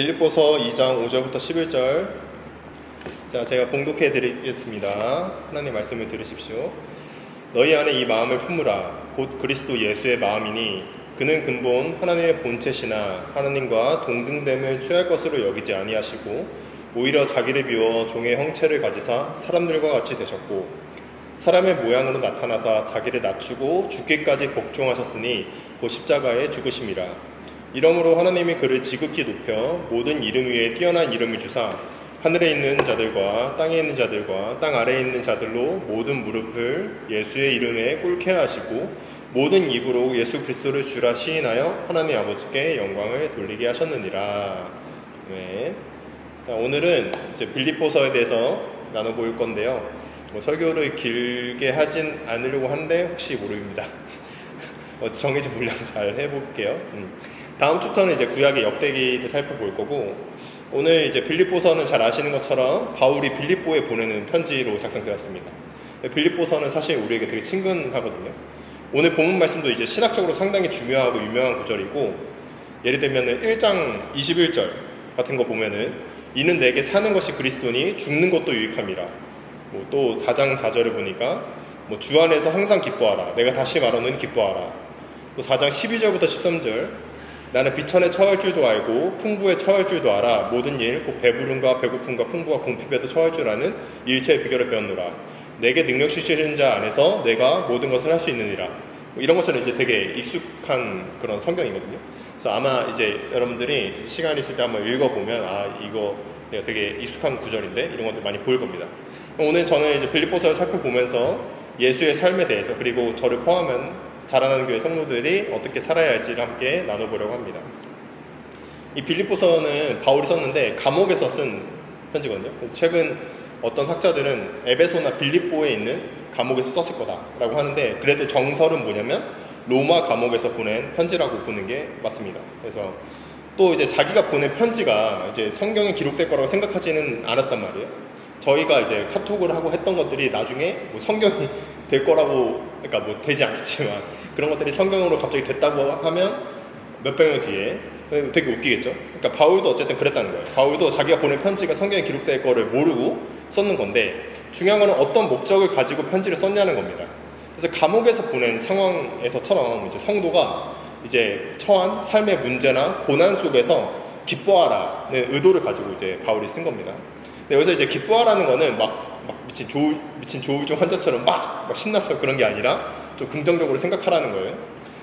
빌립보서 2장 5절부터 11절. 자, 제가 봉독해 드리겠습니다. 하나님 말씀을 들으십시오. 너희 안에 이 마음을 품으라. 곧 그리스도 예수의 마음이니 그는 근본 하나님의 본체시나 하나님과 동등됨을 취할 것으로 여기지 아니하시고 오히려 자기를 비워 종의 형체를 가지사 사람들과 같이 되셨고 사람의 모양으로 나타나사 자기를 낮추고 죽기까지 복종하셨으니 곧 십자가에 죽으심이라. 이러므로 하나님이 그를 지극히 높여 모든 이름 위에 뛰어난 이름을 주사 하늘에 있는 자들과 땅에 있는 자들과 땅 아래에 있는 자들로 모든 무릎을 예수의 이름에 꿇게 하시고 모든 입으로 예수 그리스도를 주라 시인하여 하나님 아버지께 영광을 돌리게 하셨느니라. 네. 자, 오늘은 이제 빌립보서에 대해서 나눠볼 건데요. 뭐 설교를 길게 하진 않으려고 하는데 혹시 모릅니다. 어, 정해진 분량 잘 해볼게요. 음. 다음 주부터는 이제 구약의 역대기를 살펴볼 거고 오늘 이제 빌립보서는 잘 아시는 것처럼 바울이 빌립보에 보내는 편지로 작성되었습니다. 빌립보서는 사실 우리에게 되게 친근하거든요. 오늘 본문 말씀도 이제 신학적으로 상당히 중요하고 유명한 구절이고 예를 들면 1장 21절 같은 거 보면은 이는 내게 사는 것이 그리스도니 죽는 것도 유익함이라. 뭐 또 4장 4절을 보니까 뭐 주 안에서 항상 기뻐하라. 내가 다시 말하는 기뻐하라. 또 4장 12절부터 13절 나는 비천에 처할 줄도 알고 풍부에 처할 줄도 알아. 모든 일 곧 배부름과 배고픔과 풍부와 공핍에도 처할 줄 아는 일체의 비결을 배웠노라. 내게 능력 주시는 자 안에서 내가 모든 것을 할 수 있느니라. 뭐 이런 것처럼 이제 되게 익숙한 그런 성경이거든요. 그래서 아마 이제 여러분들이 시간 있을 때 한번 읽어보면 아 이거 내가 되게 익숙한 구절인데? 이런 것들 많이 보일 겁니다. 오늘 저는 이제 빌립보서를 살펴보면서 예수의 삶에 대해서 그리고 저를 포함한 자라나는 교회 성도들이 어떻게 살아야 할지를 함께 나눠보려고 합니다. 이 빌립보서는 바울이 썼는데 감옥에서 쓴 편지거든요. 최근 어떤 학자들은 에베소나 빌립보에 있는 감옥에서 썼을 거다라고 하는데 그래도 정설은 뭐냐면 로마 감옥에서 보낸 편지라고 보는 게 맞습니다. 그래서 또 이제 자기가 보낸 편지가 이제 성경에 기록될 거라고 생각하지는 않았단 말이에요. 저희가 이제 카톡을 하고 했던 것들이 나중에 뭐 성경이 될 거라고 그러니까 뭐 되지 않겠지만 그런 것들이 성경으로 갑자기 됐다고 하면 몇백 년 뒤에 되게 웃기겠죠. 그러니까 바울도 어쨌든 그랬다는 거예요. 바울도 자기가 보낸 편지가 성경에 기록될 거를 모르고 썼는 건데 중요한 거는 어떤 목적을 가지고 편지를 썼냐는 겁니다. 그래서 감옥에서 보낸 상황에서처럼 이제 성도가 이제 처한 삶의 문제나 고난 속에서 기뻐하라는 의도를 가지고 이제 바울이 쓴 겁니다. 근데 여기서 이제 기뻐하라는 거는 막, 막 미친 조 미친 조우종 환자처럼 막, 막 신났어 그런 게 아니라 좀 긍정적으로 생각하라는 거예요.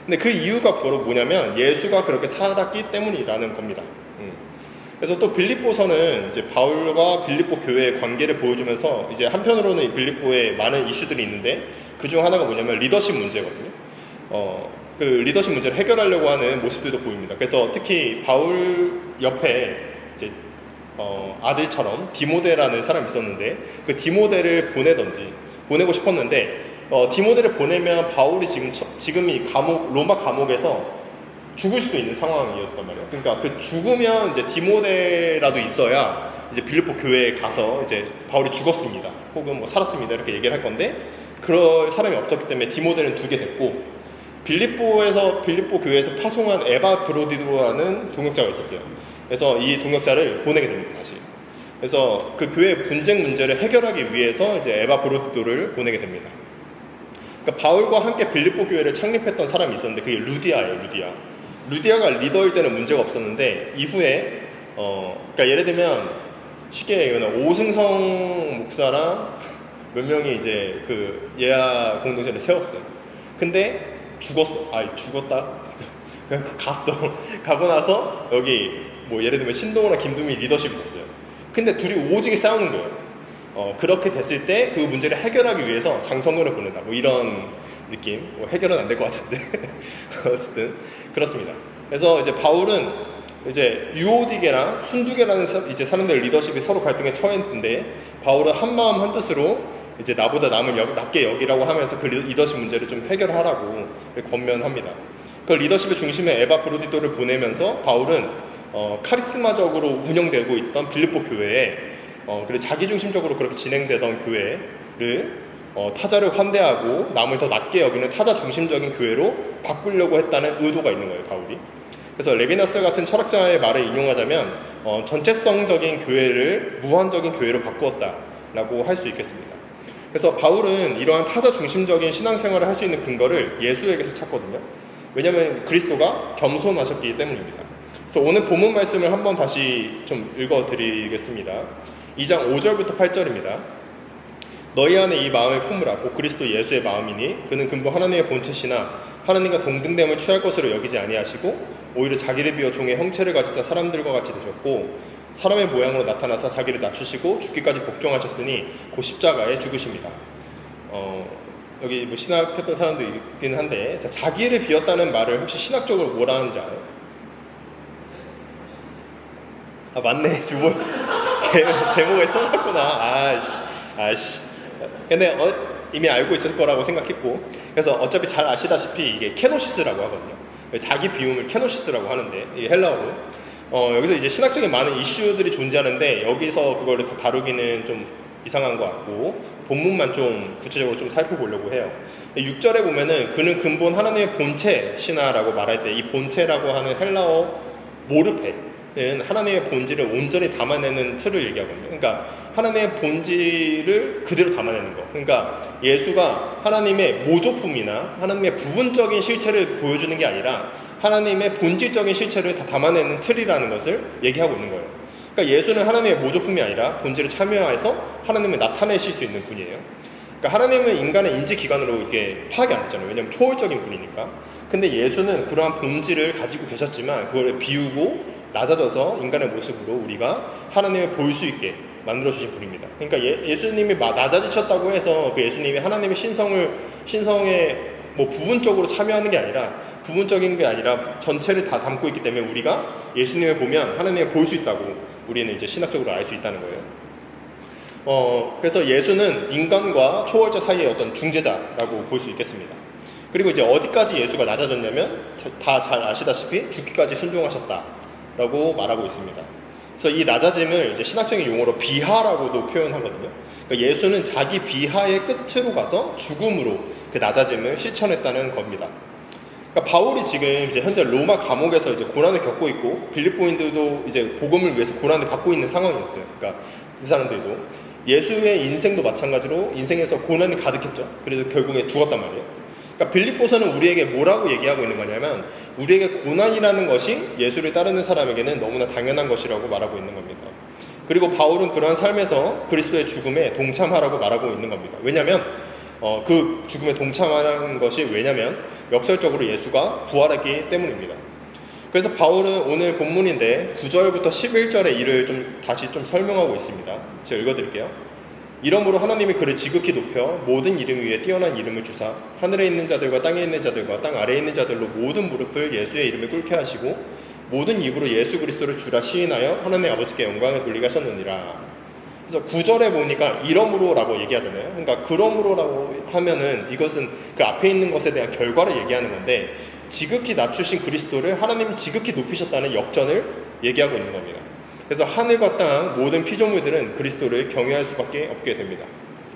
근데 그 이유가 바로 뭐냐면 예수가 그렇게 살았기 때문이라는 겁니다. 음. 그래서 또 빌립보서는 이제 바울과 빌립보 교회의 관계를 보여주면서 이제 한편으로는 빌립보에 많은 이슈들이 있는데 그 중 하나가 뭐냐면 리더십 문제거든요. 어, 그 리더십 문제를 해결하려고 하는 모습들도 보입니다. 그래서 특히 바울 옆에 이제 어, 아들처럼 디모데라는 사람이 있었는데 그 디모데를 보내던지 보내고 싶었는데 어, 디모데를 보내면 바울이 지금 지금 이 감옥 로마 감옥에서 죽을 수도 있는 상황이었단 말이에요. 그러니까 그 죽으면 이제 디모데라도 있어야 이제 빌립보 교회에 가서 이제 바울이 죽었습니다. 혹은 뭐 살았습니다. 이렇게 얘기를 할 건데 그럴 사람이 없었기 때문에 디모데는 두게 됐고 빌립보에서 빌립보 교회에서 파송한 에바 브로디도라는 동역자가 있었어요. 그래서 이 동역자를 보내게 됩니다. 다시. 그래서 그 교회의 분쟁 문제를 해결하기 위해서 이제 에바 브로디도를 보내게 됩니다. 그러니까 바울과 함께 빌립보 교회를 창립했던 사람이 있었는데 그게 루디아예요, 루디아. 루디아가 리더일 때는 문제가 없었는데 이후에 어 그러니까 예를 들면 쉽게 얘기하면 오승성 목사랑 몇 명이 이제 그 예하 공동체를 세웠어요. 근데 죽었어. 아, 죽었다. 그냥 갔어. 가고 나서 여기 뭐 예를 들면 신동호나 김두미 리더십이 됐어요. 근데 둘이 오지게 싸우는 거예요. 어, 그렇게 됐을 때 그 문제를 해결하기 위해서 장성근을 보낸다. 뭐 이런 느낌. 뭐 해결은 안 될 것 같은데. 어쨌든 그렇습니다. 그래서 이제 바울은 이제 유오디게나 순두게라는 이제 사람들 리더십이 서로 갈등에 처했는데 바울은 한 마음 한 뜻으로 이제 나보다 남을 여, 낮게 여기라고 하면서 그 리더십 문제를 좀 해결하라고 권면합니다. 그 리더십의 중심에 에바 브로디도를 보내면서 바울은 어, 카리스마적으로 운영되고 있던 빌립보 교회에 어, 그리고 자기중심적으로 그렇게 진행되던 교회를 어, 타자를 환대하고 남을 더 낮게 여기는 타자 중심적인 교회로 바꾸려고 했다는 의도가 있는 거예요, 바울이. 그래서 레비나스 같은 철학자의 말을 인용하자면 어, 전체성적인 교회를 무한적인 교회로 바꾸었다라고 할 수 있겠습니다. 그래서 바울은 이러한 타자 중심적인 신앙생활을 할 수 있는 근거를 예수에게서 찾거든요. 왜냐하면 그리스도가 겸손하셨기 때문입니다. 그래서 오늘 본문 말씀을 한번 다시 좀 읽어드리겠습니다. 2장 5절부터 8절입니다. 너희 안에 이 마음을 품으라 곧 그리스도 예수의 마음이니 그는 근본 하나님의 본체시나 하나님과 동등됨을 취할 것으로 여기지 아니하시고 오히려 자기를 비워 종의 형체를 가지사 사람들과 같이 되셨고 사람의 모양으로 나타나서 자기를 낮추시고 죽기까지 복종하셨으니 곧 십자가에 죽으십니다. 어, 여기 뭐 신학했던 사람도 있긴 한데 자, 자기를 비웠다는 말을 혹시 신학적으로 뭐라 하는지 알아요? 아 맞네. 주보에서 제목에 써놨구나. 아씨 아씨. 근데 어, 이미 알고 있을 거라고 생각했고. 그래서 어차피 잘 아시다시피 이게 케노시스라고 하거든요. 자기 비움을 케노시스라고 하는데 이게 헬라어로. 어, 여기서 이제 신학적인 많은 이슈들이 존재하는데 여기서 그거를 다 다루기는 좀 이상한 것 같고 본문만 좀 구체적으로 좀 살펴보려고 해요. 6절에 보면은 그는 근본 하나님의 본체 신화라고 말할 때 이 본체라고 하는 헬라어 모르페 는 하나님의 본질을 온전히 담아내는 틀을 얘기하거든요. 그러니까 하나님의 본질을 그대로 담아내는 거. 그러니까 예수가 하나님의 모조품이나 하나님의 부분적인 실체를 보여주는 게 아니라 하나님의 본질적인 실체를 다 담아내는 틀이라는 것을 얘기하고 있는 거예요. 그러니까 예수는 하나님의 모조품이 아니라 본질을 참여해서 하나님을 나타내실 수 있는 분이에요. 그러니까 하나님은 인간의 인지 기관으로 이렇게 파악이 안 되잖아요. 왜냐하면 초월적인 분이니까. 근데 예수는 그러한 본질을 가지고 계셨지만 그걸 비우고 낮아져서 인간의 모습으로 우리가 하나님을 볼 수 있게 만들어 주신 분입니다. 그러니까 예, 수님이 낮아지셨다고 해서 그 예수님이 하나님의 신성을 신성에 뭐 부분적으로 참여하는 게 아니라 부분적인 게 아니라 전체를 다 담고 있기 때문에 우리가 예수님을 보면 하나님을 볼 수 있다고 우리는 이제 신학적으로 알 수 있다는 거예요. 어, 그래서 예수는 인간과 초월자 사이의 어떤 중재자라고 볼 수 있겠습니다. 그리고 이제 어디까지 예수가 낮아졌냐면 다 잘 아시다시피 죽기까지 순종하셨다 라고 말하고 있습니다. 그래서 이 낮아짐을 이제 신학적인 용어로 비하라고도 표현하거든요. 그러니까 예수는 자기 비하의 끝으로 가서 죽음으로 그 낮아짐을 실천했다는 겁니다. 그러니까 바울이 지금 이제 현재 로마 감옥에서 이제 고난을 겪고 있고 빌립보인들도 이제 복음을 위해서 고난을 받고 있는 상황이었어요. 그러니까 이 사람들도 예수의 인생도 마찬가지로 인생에서 고난이 가득했죠. 그래서 결국에 죽었단 말이에요. 그러니까 빌립보서는 우리에게 뭐라고 얘기하고 있는 거냐면 우리에게 고난이라는 것이 예수를 따르는 사람에게는 너무나 당연한 것이라고 말하고 있는 겁니다. 그리고 바울은 그러한 삶에서 그리스도의 죽음에 동참하라고 말하고 있는 겁니다. 왜냐하면 어, 그 죽음에 동참하는 것이 왜냐하면 역설적으로 예수가 부활했기 때문입니다. 그래서 바울은 오늘 본문인데 9절부터 11절의 일을 좀 다시 좀 설명하고 있습니다. 제가 읽어드릴게요. 이러므로 하나님이 그를 지극히 높여 모든 이름 위에 뛰어난 이름을 주사 하늘에 있는 자들과 땅에 있는 자들과 땅 아래에 있는 자들로 모든 무릎을 예수의 이름에 꿇게 하시고 모든 입으로 예수 그리스도를 주라 시인하여 하나님의 아버지께 영광을 돌리게 하셨느니라. 그래서 구절에 보니까 이러므로라고 얘기하잖아요. 그러니까 그러므로라고 하면은 이것은 그 앞에 있는 것에 대한 결과를 얘기하는 건데 지극히 낮추신 그리스도를 하나님이 지극히 높이셨다는 역전을 얘기하고 있는 겁니다. 그래서 하늘과 땅 모든 피조물들은 그리스도를 경외할 수밖에 없게 됩니다.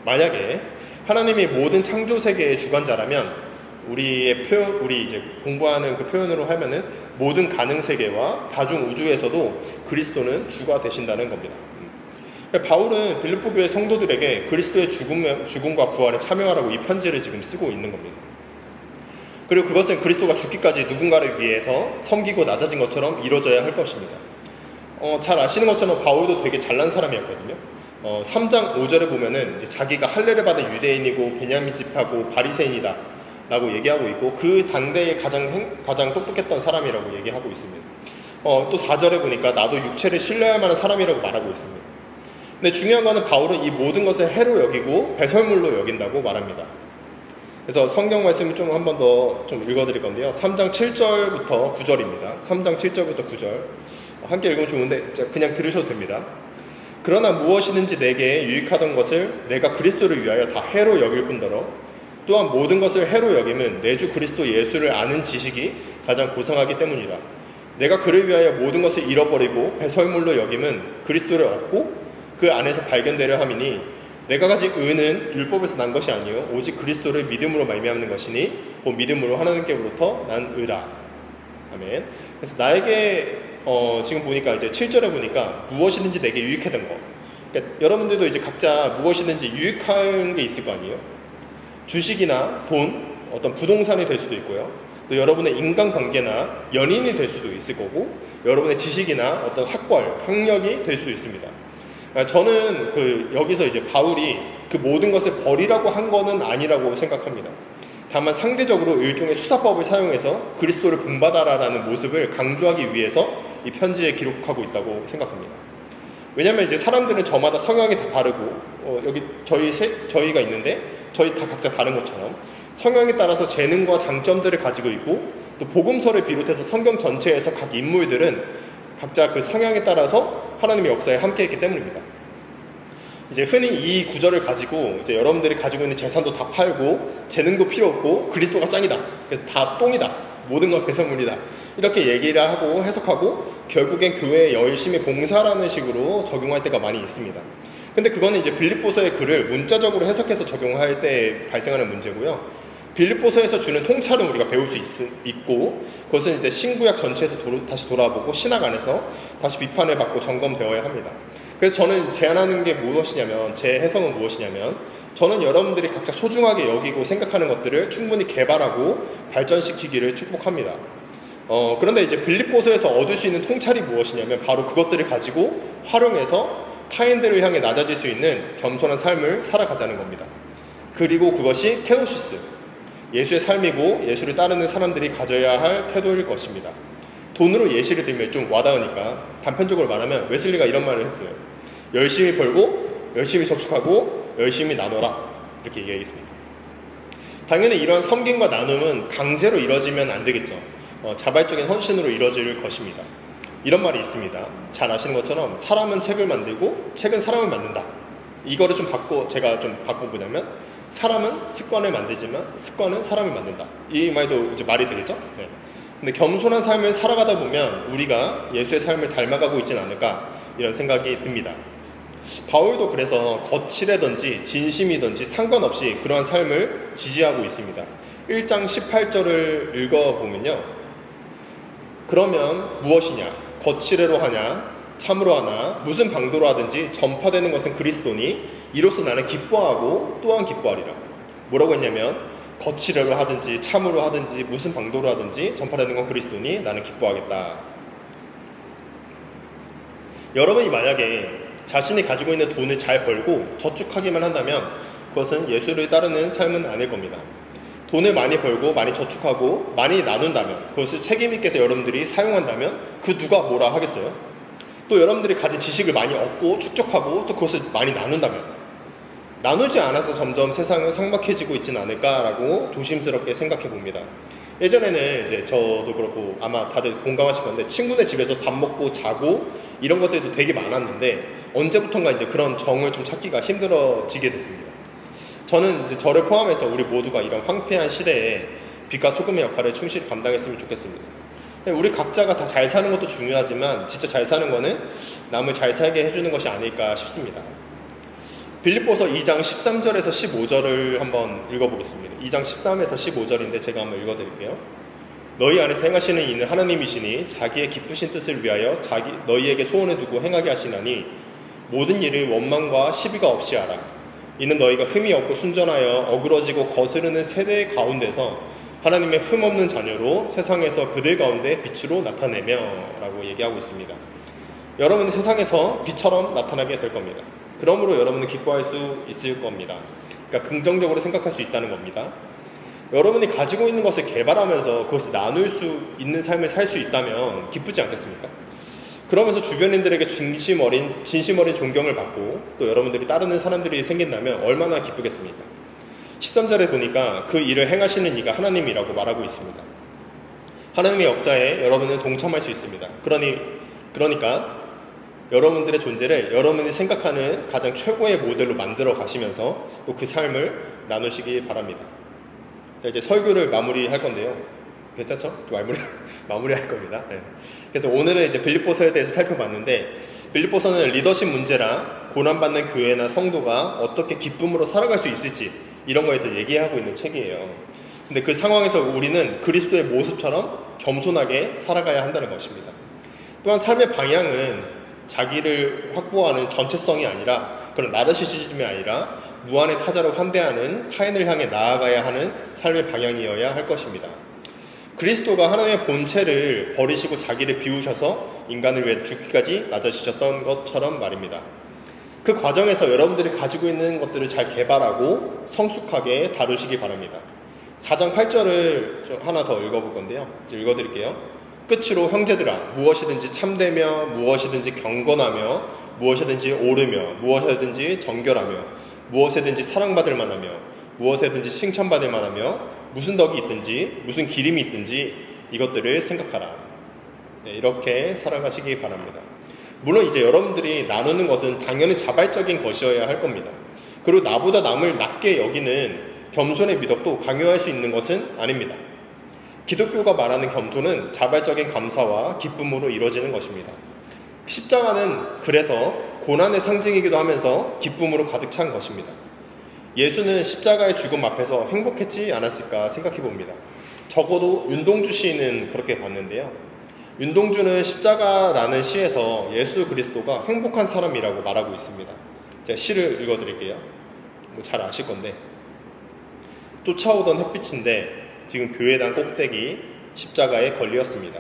만약에 하나님이 모든 창조 세계의 주관자라면 우리의 표현, 우리 이제 공부하는 그 표현으로 하면은 모든 가능 세계와 다중 우주에서도 그리스도는 주가 되신다는 겁니다. 바울은 빌립보 교회 성도들에게 그리스도의 죽음, 죽음과 부활에 참여하라고 이 편지를 지금 쓰고 있는 겁니다. 그리고 그것은 그리스도가 죽기까지 누군가를 위해서 섬기고 낮아진 것처럼 이루어져야 할 것입니다. 어, 잘 아시는 것처럼 바울도 되게 잘난 사람이었거든요. 어, 3장 5절에 보면은 자기가 할례를 받은 유대인이고 베냐민 집하고 바리새인이다 라고 얘기하고 있고 그 당대에 가장 행, 가장 똑똑했던 사람이라고 얘기하고 있습니다. 어, 또 4절에 보니까 나도 육체를 신뢰할 만한 사람이라고 말하고 있습니다. 근데 중요한 거는 바울은 이 모든 것을 해로 여기고 배설물로 여긴다고 말합니다. 그래서 성경 말씀을 좀 한 번 더 좀 읽어드릴 건데요. 3장 7절부터 9절입니다. 3장 7절부터 9절. 함께 읽으면 좋은데 그냥 들으셔도 됩니다. 그러나 무엇이든지 내게 유익하던 것을 내가 그리스도를 위하여 다 해로 여길 뿐더러 또한 모든 것을 해로 여김은 내 주 그리스도 예수를 아는 지식이 가장 고상하기 때문이라. 내가 그를 위하여 모든 것을 잃어버리고 배설물로 여김은 그리스도를 얻고 그 안에서 발견되려 함이니 내가 가진 의는 율법에서 난 것이 아니요 오직 그리스도를 믿음으로 말미암는 것이니 그 믿음으로 하나님께로부터 난 의라. 아멘. 그래서 나에게 어, 지금 보니까 이제 7절에 보니까 무엇이든지 내게 유익하던 거. 그러니까 여러분들도 이제 각자 무엇이든지 유익한 게 있을 거 아니에요? 주식이나 돈, 어떤 부동산이 될 수도 있고요. 또 여러분의 인간관계나 연인이 될 수도 있을 거고, 여러분의 지식이나 어떤 학벌, 학력이 될 수도 있습니다. 아, 저는 그 여기서 이제 바울이 그 모든 것을 버리라고 한 거는 아니라고 생각합니다. 다만 상대적으로 일종의 수사법을 사용해서 그리스도를 본받아라라는 모습을 강조하기 위해서 이 편지에 기록하고 있다고 생각합니다. 왜냐하면 이제 사람들은 저마다 성향이 다 다르고 어, 여기 저희 세, 저희가 있는데 저희 다 각자 다른 것처럼 성향에 따라서 재능과 장점들을 가지고 있고 또 복음서를 비롯해서 성경 전체에서 각 인물들은 각자 그 성향에 따라서 하나님의 역사에 함께했기 때문입니다. 이제 흔히 이 구절을 가지고 이제 여러분들이 가지고 있는 재산도 다 팔고 재능도 필요 없고 그리스도가 짱이다. 그래서 다 똥이다. 모든 건 배설물이다. 이렇게 얘기를 하고 해석하고 결국엔 교회에 열심히 봉사라는 식으로 적용할 때가 많이 있습니다. 근데 그거는 이제 빌립보서의 글을 문자적으로 해석해서 적용할 때 발생하는 문제고요. 빌립보서에서 주는 통찰은 우리가 배울 수 있, 고 그것은 이제 신구약 전체에서 도로, 다시 돌아보고 신학 안에서 다시 비판을 받고 점검되어야 합니다. 그래서 저는 제안하는 게 무엇이냐면 제 해석은 무엇이냐면 저는 여러분들이 각자 소중하게 여기고 생각하는 것들을 충분히 개발하고 발전시키기를 축복합니다. 어, 그런데 이제 빌립보서에서 얻을 수 있는 통찰이 무엇이냐면 바로 그것들을 가지고 활용해서 타인들을 향해 낮아질 수 있는 겸손한 삶을 살아가자는 겁니다. 그리고 그것이 케노시스, 예수의 삶이고 예수를 따르는 사람들이 가져야 할 태도일 것입니다. 돈으로 예시를 들면 좀 와닿으니까 단편적으로 말하면 웨슬리가 이런 말을 했어요. 열심히 벌고 열심히 저축하고 열심히 나눠라 이렇게 얘기하겠습니다. 당연히 이러한 섬김과 나눔은 강제로 이뤄지면 안 되겠죠. 어, 자발적인 헌신으로 이뤄질 것입니다. 이런 말이 있습니다. 잘 아시는 것처럼 사람은 책을 만들고 책은 사람을 만든다. 이거를 좀 바꿔 제가 좀 바꿔보자면 사람은 습관을 만들지만 습관은 사람을 만든다. 이 말도 이제 말이 되겠죠? 네. 근데 겸손한 삶을 살아가다 보면 우리가 예수의 삶을 닮아가고 있진 않을까 이런 생각이 듭니다. 바울도 그래서 거칠애든지 진심이든지 상관없이 그러한 삶을 지지하고 있습니다. 1장 18절을 읽어보면요. 그러면 무엇이냐? 거칠애로 하냐? 참으로 하나? 무슨 방도로 하든지 전파되는 것은 그리스도니 이로써 나는 기뻐하고 또한 기뻐하리라. 뭐라고 했냐면 거칠애로 하든지 참으로 하든지 무슨 방도로 하든지 전파되는 건 그리스도니 나는 기뻐하겠다. 여러분이 만약에 자신이 가지고 있는 돈을 잘 벌고 저축하기만 한다면 그것은 예수를 따르는 삶은 아닐 겁니다. 돈을 많이 벌고 많이 저축하고 많이 나눈다면 그것을 책임있게 서 여러분들이 사용한다면 그 누가 뭐라 하겠어요? 또 여러분들이 가진 지식을 많이 얻고 축적하고 또 그것을 많이 나눈다면 나누지 않아서 점점 세상은 상박해지고 있지는 않을까라고 조심스럽게 생각해 봅니다. 예전에는 이제 저도 그렇고 아마 다들 공감하실 건데 친구네 집에서 밥 먹고 자고 이런 것들도 되게 많았는데 언제부턴가 이제 그런 정을 좀 찾기가 힘들어지게 됐습니다. 저는 이제 저를 포함해서 우리 모두가 이런 황폐한 시대에 빛과 소금의 역할을 충실히 감당했으면 좋겠습니다. 우리 각자가 다 잘 사는 것도 중요하지만 진짜 잘 사는 거는 남을 잘 살게 해주는 것이 아닐까 싶습니다. 빌립보서 2장 13절에서 15절을 한번 읽어보겠습니다. 2장 13에서 15절인데 제가 한번 읽어드릴게요. 너희 안에서 행하시는 이는 하나님이시니 자기의 기쁘신 뜻을 위하여 자기 너희에게 소원을 두고 행하게 하시나니 모든 일을 원망과 시비가 없이 하라. 이는 너희가 흠이 없고 순전하여 어그러지고 거스르는 세대 가운데서 하나님의 흠 없는 자녀로 세상에서 그들 가운데 빛으로 나타내며 라고 얘기하고 있습니다. 여러분은 세상에서 빛처럼 나타나게 될 겁니다. 그러므로 여러분은 기뻐할 수 있을 겁니다. 그러니까 긍정적으로 생각할 수 있다는 겁니다. 여러분이 가지고 있는 것을 개발하면서 그것을 나눌 수 있는 삶을 살 수 있다면 기쁘지 않겠습니까? 그러면서 주변인들에게 진심 어린, 진심 어린 존경을 받고 또 여러분들이 따르는 사람들이 생긴다면 얼마나 기쁘겠습니까? 13절에 보니까 그 일을 행하시는 이가 하나님이라고 말하고 있습니다. 하나님의 역사에 여러분은 동참할 수 있습니다. 그러니, 그러니까 여러분들의 존재를 여러분이 생각하는 가장 최고의 모델로 만들어 가시면서 또 그 삶을 나누시기 바랍니다. 이제 설교를 마무리할 건데요. 괜찮죠? 마무리, 마무리할 겁니다. 네. 그래서 오늘은 이제 빌립보서에 대해서 살펴봤는데 빌립보서는 리더십 문제랑 고난받는 교회나 성도가 어떻게 기쁨으로 살아갈 수 있을지 이런 거에 서 얘기하고 있는 책이에요. 근데 그 상황에서 우리는 그리스도의 모습처럼 겸손하게 살아가야 한다는 것입니다. 또한 삶의 방향은 자기를 확보하는 전체성이 아니라 그런 나르시시즘이 아니라 무한의 타자로 환대하는 타인을 향해 나아가야 하는 삶의 방향이어야 할 것입니다. 그리스도가 하나님의 본체를 버리시고 자기를 비우셔서 인간을 위해 죽기까지 낮아지셨던 것처럼 말입니다. 그 과정에서 여러분들이 가지고 있는 것들을 잘 개발하고 성숙하게 다루시기 바랍니다. 4장 8절을 좀 하나 더 읽어볼 건데요. 읽어드릴게요. 끝으로 형제들아 무엇이든지 참되며 무엇이든지 경건하며 무엇이든지 옳으며 무엇이든지 정결하며 무엇에든지 사랑받을 만하며 무엇에든지 칭찬받을 만하며 무슨 덕이 있든지 무슨 기림이 있든지 이것들을 생각하라. 네, 이렇게 살아가시기 바랍니다. 물론 이제 여러분들이 나누는 것은 당연히 자발적인 것이어야 할 겁니다. 그리고 나보다 남을 낮게 여기는 겸손의 미덕도 강요할 수 있는 것은 아닙니다. 기독교가 말하는 겸손은 자발적인 감사와 기쁨으로 이루어지는 것입니다. 십자가는 그래서 고난의 상징이기도 하면서 기쁨으로 가득 찬 것입니다. 예수는 십자가의 죽음 앞에서 행복했지 않았을까 생각해 봅니다. 적어도 윤동주 시인은 그렇게 봤는데요. 윤동주는 십자가라는 시에서 예수 그리스도가 행복한 사람이라고 말하고 있습니다. 제가 시를 읽어 드릴게요. 뭐 잘 아실 건데. 쫓아오던 햇빛인데 지금 교회당 꼭대기 십자가에 걸렸습니다.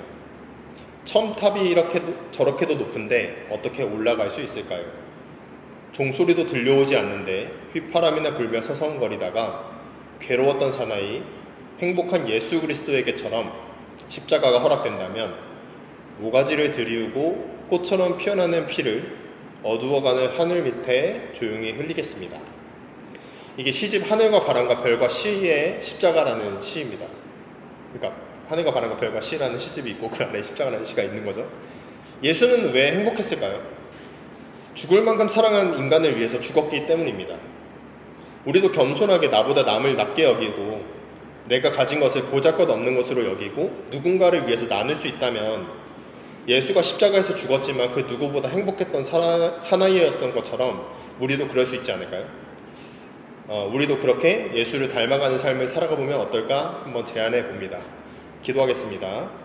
첨탑이 이렇게 저렇게도 높은데 어떻게 올라갈 수 있을까요? 종소리도 들려오지 않는데 휘파람이나 불며 서성거리다가 괴로웠던 사나이 행복한 예수 그리스도에게처럼 십자가가 허락된다면 모가지를 들이우고 꽃처럼 피어나는 피를 어두워가는 하늘 밑에 조용히 흘리겠습니다. 이게 시집 하늘과 바람과 별과 시의 십자가라는 시입니다. 그러니까 하늘과 바람과 별과 시라는 시집이 있고 그 안에 십자가라는 시가 있는 거죠. 예수는 왜 행복했을까요? 죽을 만큼 사랑한 인간을 위해서 죽었기 때문입니다. 우리도 겸손하게 나보다 남을 낮게 여기고 내가 가진 것을 보잘것 없는 것으로 여기고 누군가를 위해서 나눌 수 있다면 예수가 십자가에서 죽었지만 그 누구보다 행복했던 사나, 사나이였던 것처럼 우리도 그럴 수 있지 않을까요? 어, 우리도 그렇게 예수를 닮아가는 삶을 살아가 보면 어떨까 한번 제안해 봅니다. 기도하겠습니다.